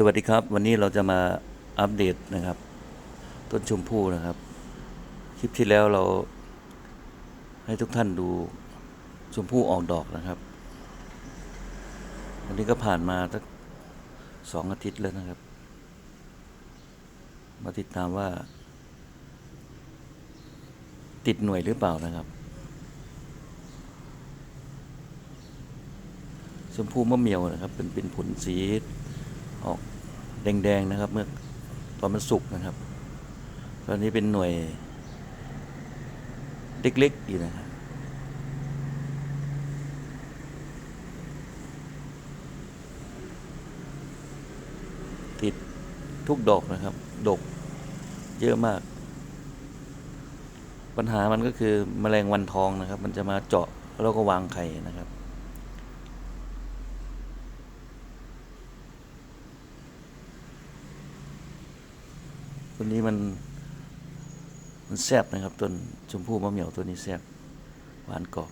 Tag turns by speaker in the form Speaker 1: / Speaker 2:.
Speaker 1: สวัสดีครับ วันนี้เราจะมาอัปเดตนะครับ ต้นชมพู่นะครับ คลิปที่แล้วเราให้ทุกท่านดูชมพู่ออกดอกนะครับ วันนี้ก็ผ่านมาสักสองอาทิตย์แล้วนะครับ มาติดตามว่า ติดหน่วยหรือเปล่านะครับชมพู่มะเมียวนะครับ เป็นเป็นผลสี ออกแดงๆนะครับ เมื่อตอนมันสุกนะครับ ตอนนี้เป็นหน่วยเล็กๆอยู่นะครับติดทุกดอกนะครับ ดกเยอะมาก ปัญหามันก็คือแมลงวันทองนะครับ มันจะมาเจาะแล้วก็วางไข่นะครับ ตัวนี้มัน มันแซ่บนะครับต้นชมพู่มะเหมี่ยวตัวนี้แซ่บหวานกรอบ